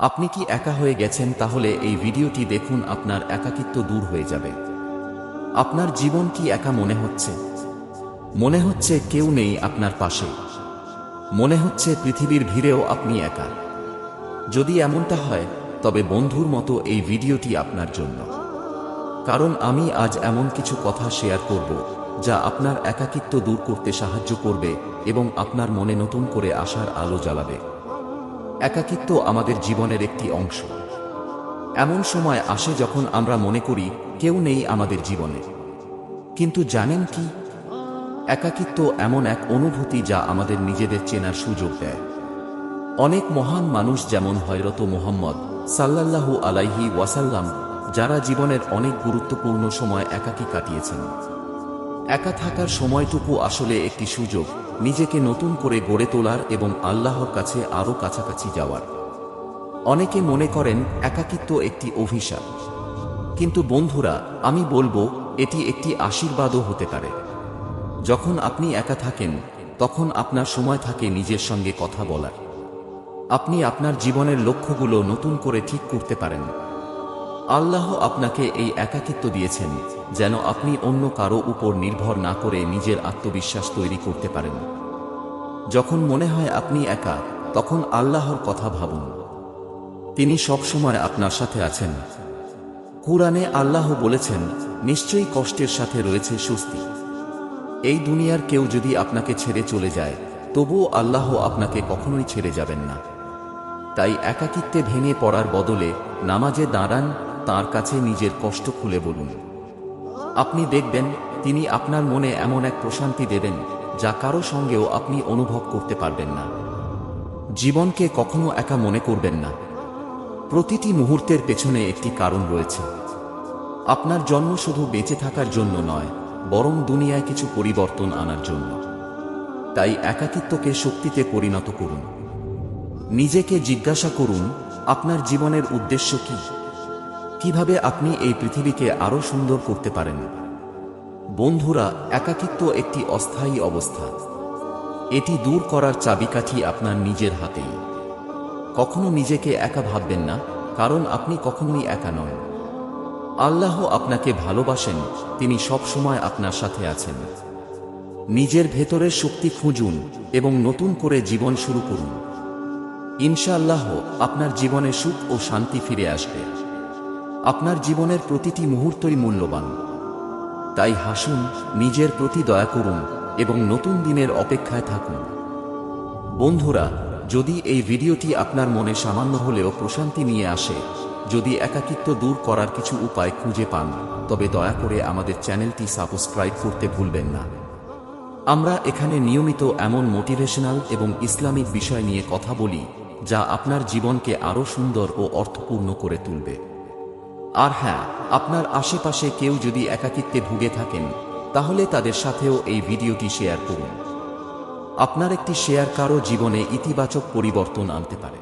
আপনি কি একা হয়ে গেছেন তাহলে এই ভিডিওটি দেখুন, আপনার একাকিত্ব দূর হয়ে যাবে। আপনার জীবন কি একা মনে হচ্ছে? মনে হচ্ছে কেউ নেই আপনার পাশে। মনে হচ্ছে পৃথিবীর ভিড়েও আপনি একা। যদি এমনটা হয়, তবে বন্ধুর মতো এই ভিডিওটি আপনার জন্য। কারণ আমি আজ এমন কিছু কথা শেয়ার করব, যা আপনার একাকিত্ব দূর করতে সাহায্য করবে এবং আপনার মনে নতুন করে আসার আলো জ্বালাবে। একাকিত্ব আমাদের জীবনের একটি অংশ। এমন সময় আসে যখন আমরা মনে করি কেউ নেই আমাদের জীবনে। কিন্তু জানেন কি? একাকিত্ব এমন এক অনুভূতি যা আমাদের নিজেদের চেনার সুযোগ দেয়। অনেক মহান মানুষ যেমন হয়রত মোহাম্মদ সাল্লাল্লাহু আলাইহি ওয়াসাল্লাম, যারা জীবনের অনেক গুরুত্বপূর্ণ সময় একাকী কাটিয়েছেন। একা থাকার সময়টুকু আসলে একটি সুযোগ, নিজেকে নতুন করে গড়ে তোলার এবং আল্লাহর কাছে আরও কাছাকাছি যাওয়ার। অনেকে মনে করেন একাকিত্ব একটি অভিশাপ। কিন্তু বন্ধুরা, আমি বলব, এটি একটি আশীর্বাদও হতে পারে। যখন আপনি একা থাকেন, তখন আপনার সময় থাকে নিজের সঙ্গে কথা বলার। আপনি আপনার জীবনের লক্ষ্যগুলো নতুন করে ঠিক করতে পারেন। আল্লাহ আপনাকে এই একাকিত্ব দিয়েছেন, যেন আপনি অন্য কারও উপর নির্ভর না করে নিজের আত্মবিশ্বাস তৈরি করতে পারেন। যখন মনে হয় আপনি একা, তখন আল্লাহর কথা ভাবুন। তিনি সবসময় আপনার সাথে আছেন। কুরআনে আল্লাহ বলেছেন, নিশ্চয়ই কষ্টের সাথে রয়েছে স্বস্তি। এই দুনিয়ার কেউ যদি আপনাকে ছেড়ে চলে যায়, তবুও আল্লাহ আপনাকে কখনোই ছেড়ে যাবেন না। তাই একাকিত্বে ভেঙে পড়ার বদলে নামাজে দাঁড়ান তার কাছে নিজের কষ্ট খুলে বলুন। আপনি দেখবেন, তিনি আপনার মনে এমন এক প্রশান্তি দেবেন, যা কারও সঙ্গেও আপনি অনুভব করতে পারবেন না। জীবনকে কখনো একা মনে করবেন না। প্রতিটি মুহূর্তের পেছনে একটি কারণ রয়েছে। আপনার জন্ম শুধু বেঁচে থাকার জন্য নয়, বরং দুনিয়ায় কিছু পরিবর্তন আনার জন্য। তাই একাকিত্বকে শক্তিতে পরিণত করুন। নিজেকে জিজ্ঞাসা করুন, আপনার জীবনের উদ্দেশ্য কি? কীভাবে আপনি এই পৃথিবীকে আরও সুন্দর করতে পারেন? বন্ধুরা, একাকিত্ব একটি অস্থায়ী অবস্থা। এটি দূর করার চাবিকাঠি আপনার নিজের হাতেই। কখনো নিজেকে একা ভাববেন না, কারণ আপনি কখনোই একা নন। আল্লাহ আপনাকে ভালোবাসেন, তিনি সব সময় আপনার সাথে আছেন। নিজের ভেতরের শক্তি খুঁজুন এবং নতুন করে জীবন শুরু করুন। ইনশাআল্লাহ আপনার জীবনে সুখ ও শান্তি ফিরে আসবে। আপনার জীবনের প্রতিটি মুহূর্তই মূল্যবান। তাই হাসুন, নিজের প্রতি দয়া করুন এবং নতুন দিনের অপেক্ষায় থাকুন। বন্ধুরা, যদি এই ভিডিওটি আপনার মনে সামান্য হলেও প্রশান্তি নিয়ে আসে, যদি একাকিত্ব দূর করার কিছু উপায় খুঁজে পান, তবে দয়া করে আমাদের চ্যানেলটি সাবস্ক্রাইব করতে ভুলবেন না। আমরা এখানে নিয়মিত এমন মোটিভেশনাল এবং ইসলামিক বিষয় নিয়ে কথা বলি, যা আপনার জীবনকে আরও সুন্দর ও অর্থপূর্ণ করে তুলবে। আর হ্যাঁ আপনার আশেপাশে কেউ যদি একাকিত্বে ভুগে থাকেন, তাহলে তাদের সাথেও এই ভিডিওটি শেয়ার করুন। আপনার একটি শেয়ার কারও জীবনে ইতিবাচক পরিবর্তন আনতে পারে।